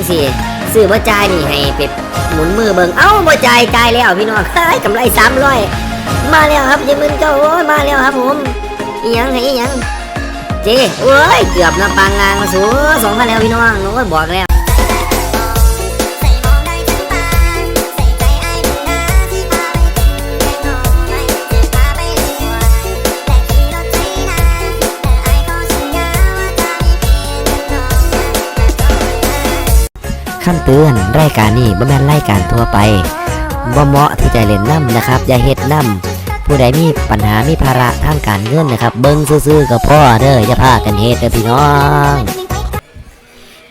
งสิซื้อบ่จ่ายนี่ให้เป็ดหมุนมือเบิ่งเอ้าบ่จ่ายจ่ายแล้วพี่น้องเฮ้ยกำไรสามร้อยมาแล้วครับยังมึนเก้าโอ้ยมาแล้วครับผมอีหยังให้อีหยังเจ้โอ้ยเกือบนะปางงานมาสูสองพันแล้วพี่น้องโอ้ยบอกแล้ว คำเตือนรายการนี้บ่แม่นรายการทั่วไปบ่เหมาะที่จะเล่นน้ำนะครับ อย่าเฮ็ดน้ำผู้ใดมีปัญหามีภาระทางการเงินนะครับ เบิ่งซื่อๆกับพ่อเด้ออย่าพากันเฮ็ดเด้อพี่น้อง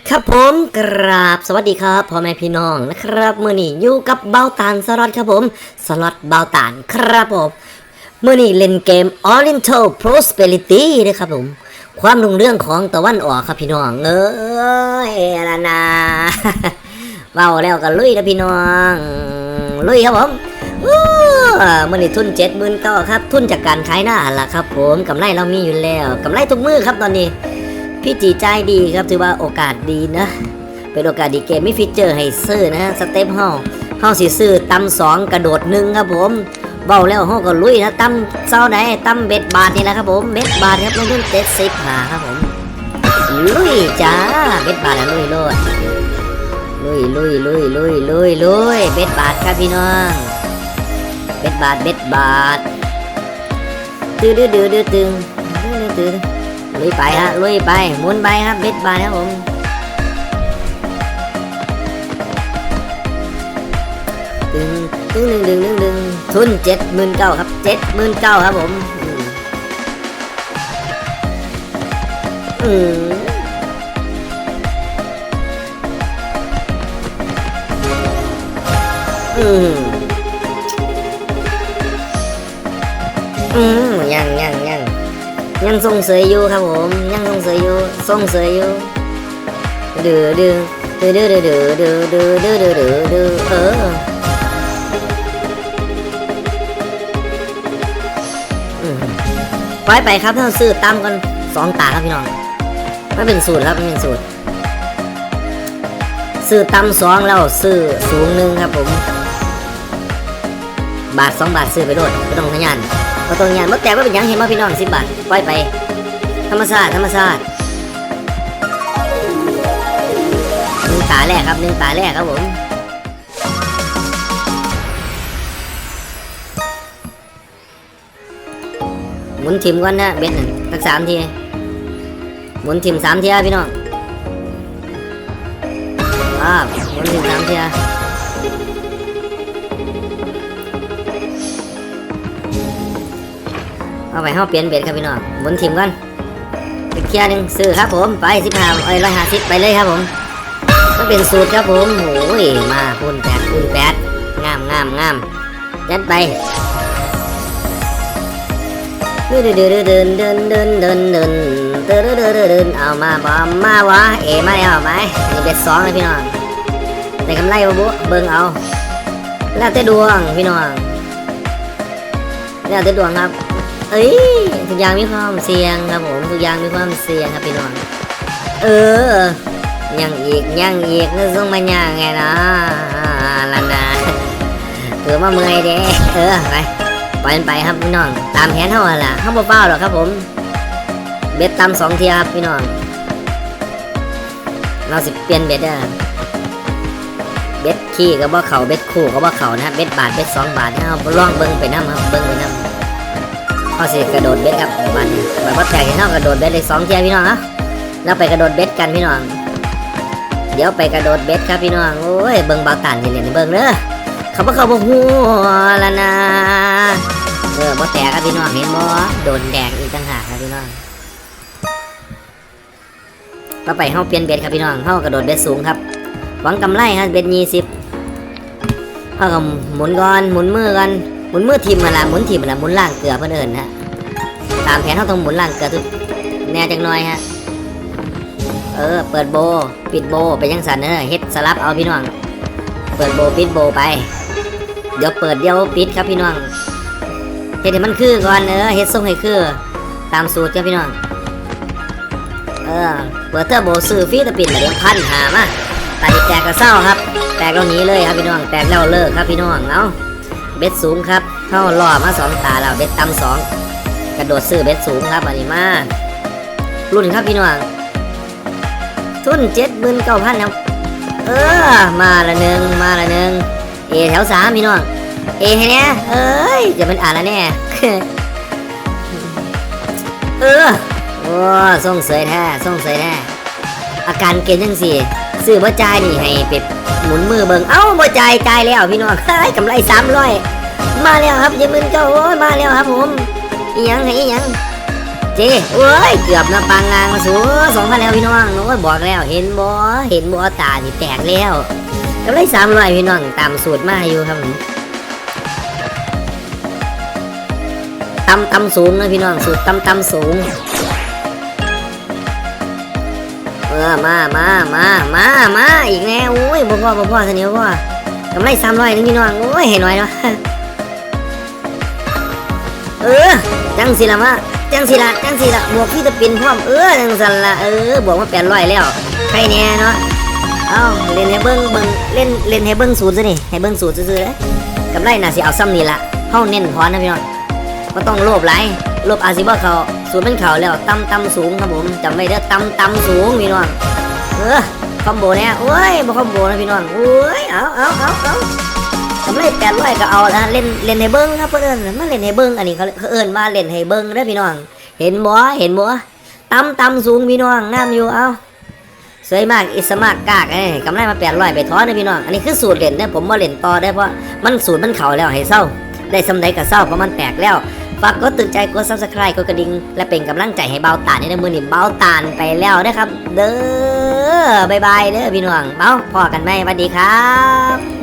ครับผมกราบสวัสดีครับพ่อแม่พี่น้องนะครับมื้อนี้อยู่กับเบาตานสล็อตครับผมสล็อตเบาตานครับผมมื้อนี้เล่นเกม Oriental Prosperity นะครับผม ความรุ่งเรื่องของตะวันออกครับพี่น้องเอ้ยละนาเว้าแล้วก็ลุยนะพี่น้อง ลุยครับผมอู้มื่อนี้ทุนเจ็ดหมื่นเก้าครับ ทุนจากการขายหน้าล่ะครับ ผมกำไรเรามีอยู่แล้วกำไรทุกมือครับตอนนี้ พี่จีใจดีครับถือว่าโอกาสดีนะ เป็นโอกาสดีเกมมีฟีเจอร์ให้ซื้อนะฮะสเต็ปเฮาเฮาสิซื้อตำสองกระโดดหนึ่งครับผม เบาแล้วเฮาก็ลุยนะตำเศร้าไหนตำเบ็ดบาทนี่แหละครับผมเบ็ดบาทครับลงทุนเจ็ดสิบหาครับผมลุยจ้าเบ็ดบาทแล้วลุยโลดลุยลุยลุยลุยลุยลุยเบ็ดบาทครับพี่น้องเบ็ดบาทเบ็ดบาทตื้อดื้อดื้อดื้อตึงตื้อดื้อดื้อลุยไปฮะลุยไปหมุนไปครับเบ็ดบาทครับผมตึงตึงดึงดึงดึงดึง ทุนเจ็ดหมื่นเก้าครับเจ็ดหมื่นเก้าครับผมอืมอืมอืมยังยังยังยังทรงเสยอยู่ครับผมยังทรงเสยอยู่ทรงเสยอยู่เดื้อดื้อดื้อดื้อดื้อดื้อดื้อดื้อดื้อดื้อดื้อดื้อเอออื ไปไปครับถ้าซื้อตามกันสองตาครับพี่น้องมันเป็นสูตรครับมันเป็นสูตร ซื้อตำสองแล้วซื้อสูงหนึ่งครับผม บาทสองบาทซื้อไปโดดไม่ต้องทะยานไม่ต้องทะยานเมาแต่ว่าเป็นยังเห็นมาพี่น้องสิบบาทปล่อยไป ธรรมชาติธรรมชาติหนึ่งตาแรกครับหนึ่งตาแรกครับผม หมุนทิมก่อนนะเบ็ดหนึ่งสักสามทีหมุนทิมสามทีอะพี่น้องอ่าหมุนทิมสามทีอะเอาไปห้าเปลี่ยนเบ็ดครับพี่น้องหมุนทิมก่อนอีกเทียหนึ่งซื้อครับผมไปสิบห้าเอ้ยร้อยห้าสิบไปเลยครับผมมันเป็นสูตรครับผมโอ้ยมาคูณแปดคูณแปดงามงามงามยัดไป เดินเดินเดินเดินเดินเดินเดินเดินเดินเดินเดินเอามาบอมมาวะเอมาแล้วไหมนี่เบ็ดสองเลยพี่น้องได้กำไรบ่บุเบิ่งเอาแล้วแต่ดวงพี่น้องแล้วแต่ดวงครับ เอ้ยทุกอย่างมีความเสี่ยงครับผมทุกอย่างมีความเสี่ยงครับพี่น้องเออยังอีกยังอีกนึกส่งมาย่างไงนะลันนะเกือมาเมื่อยเด้เออไป ปล่อยมันไปครับพี่น้อง ตามแผนเท่าไหร่ล่ะเขาบ่เฝ้าหรอกครับผม เบ็ดตำสองเทียครับพี่น้อง เราสิเปลี่ยนเบ็ดเด้เบ็ดขี้ก็บ่เข่าเบ็ดคู่ก็บ่เข่านะเบ็ดบาทเบ็ดสองบาทนะเอาล่องเบิ้งไปน้ำครับเบิ้งไปน้ำเขาสิกระโดดเบ็ดครับบาทนี้แบบว่าแตกเห็นเท่ากระโดดเบ็ดเลยสองเทียพี่น้องเนะเราไปกระโดดเบ็ดกันพี่น้อง เดี๋ยวไปกระโดดเบ็ดครับพี่น้องโอ้ยเบิ้งเบาตันเห็นๆเบิ้งเด้อเขาบอกเขาบอกหัวละนะ ออบ่แตกครับพี่น้องเห็นบ่โดนแดงอีกต่างหากครับพี่น้องต่อไปเฮาเปลี่ยนเบ็ดครับพี่น้องเฮากระโดดเบ็ดสูงครับ หวังกำไรครับเบ็ดยี่สิบเฮาก็หมุนก่อนหมุนมือก่อนหมุนมือทีมมาละหมุนทีมมาละหมุนล่างเกลือเพื่อนเอิญฮะตามแผนเฮาต้องหมุนล่างเกลือทุกแน่จังน้อยฮะเออเปิดโบปิดโบไปยังสันเนอเฮ็ดสลับเอาพี่น้อง เปิดโบปิดโบไป เดี๋ยวเปิดเดี๋ยวปิดครับพี่น้อง เฮ็ดให้มันคือก่อนเออเฮ็ดทรงให้คือ ตามสูตรครับพี่น้อง เออเปิดเทอร์โบซื้อฟรีตะปิดมาเดี๋ยวพันหามาตาดิแตกก็เศร้าครับ แตกแล้วหนี้เลยครับพี่น้อง แตกแล้วเลิกครับพี่น้องเอาเบ็ดสูงครับเข้าล่อมาสองตาแล้วเบ็ดต่ำสองกระโดดซื้อเบ็ดสูงครับอันนี้มารุ่นครับพี่น้องทุนเจ็ดหมื่นเก้าพันครับเออ มาละหนึ่งมาละหนึ่งเอแถวสามพี่น้อง เอให้เนี่ยเอ้ยจะเป็นอ่านแล้วแน่เออโอ้ส่งเสยแท้ส่งเสยแท้อาการเกณฑ์จังสี่ซื้อบ่จ่ายนี่ให้เป็ดหมุนมือเบิงเอ้าบ่จ่ายจ่ายแล้วพี่น้องเฮ้ยกำไรสามร้อยมาแล้วครับยามื่นเก้าโอ้ยมาแล้วครับผมอีหยังให้อีหยังเจ้โอ้ยเกือบนะปังงางมาสูสองพันแล้วพี่น้องโอ้ยบอกแล้วเห็นบ่เห็นบ่ตานี่แตกแล้วกำไรสามร้อยพี่น้องตามสูตรมาอยู่ครับผม ตำตำสูงนะพี่น้องสูตรตำตำสูงเออมามามามามาอีกแล้วโอ้ยบ่พ่อบ่พ่อเสนียวพ่อกำไรสามร้อยนึงพี่น้องโอ้ยเห็นหน่อยเนาะเออจังสิละมาจังสิละจังสิละบวกพี่ตะปินพร้อมเออจังสันละเออบวกมาแปดร้อยแล้วใครแน่เนาะเอ้าเล่นให้เบิ้งเบิ้งเล่นเล่นให้เบิ้งสูตรซะนี่ให้เบิ้งสูตรซื่อๆเลยกำไรน่าสิเอาซ้ำนี่ละเฮาเน้นพอนะพี่น้อง ก็ต้องโลภหลายโลภอาจสิบ่เขาสูตรมันเขาแล้วตำตำสูงครับผมจำไว้เด้อตำตำสูงพี่น้องเออคอมโบเนี่ยโอ้ยบ่คอมโบนะพี่น้องโอ้ยเอาเอาเอาเอาทำไรแปดร้อยก็เอาละเล่นเล่นให้เบิ้งครับเพื่อนมาเล่นให้เบิ้งอันนี้เขาเขาเอิ้นว่าเล่นให้เบิ้งเด้อพี่น้อง เห็นบ่เห็นบ่ตำตำสูงพี่น้องน้ำอยู่เอาสวยมากอิสมากกากเอ้กำไรมาแปดร้อยไปท้อนนะพี่น้องอันนี้คือสูตรเล่นนะผมมาเล่นต่อได้เพราะมันสูตรมันเข่าแล้วให้เศร้าได้สำใดก็เศร้าเพราะมันแตกแล้ว ฝากกดตื่นใจกด subscribe กดกระดิ่งและเป็นกำลังใจให้เบาตานในมือนี่เบาตานไปแล้วนะครับ เด้อบายบายเด้อพี่น้องเบาพอกันไหมสวัสดีครับ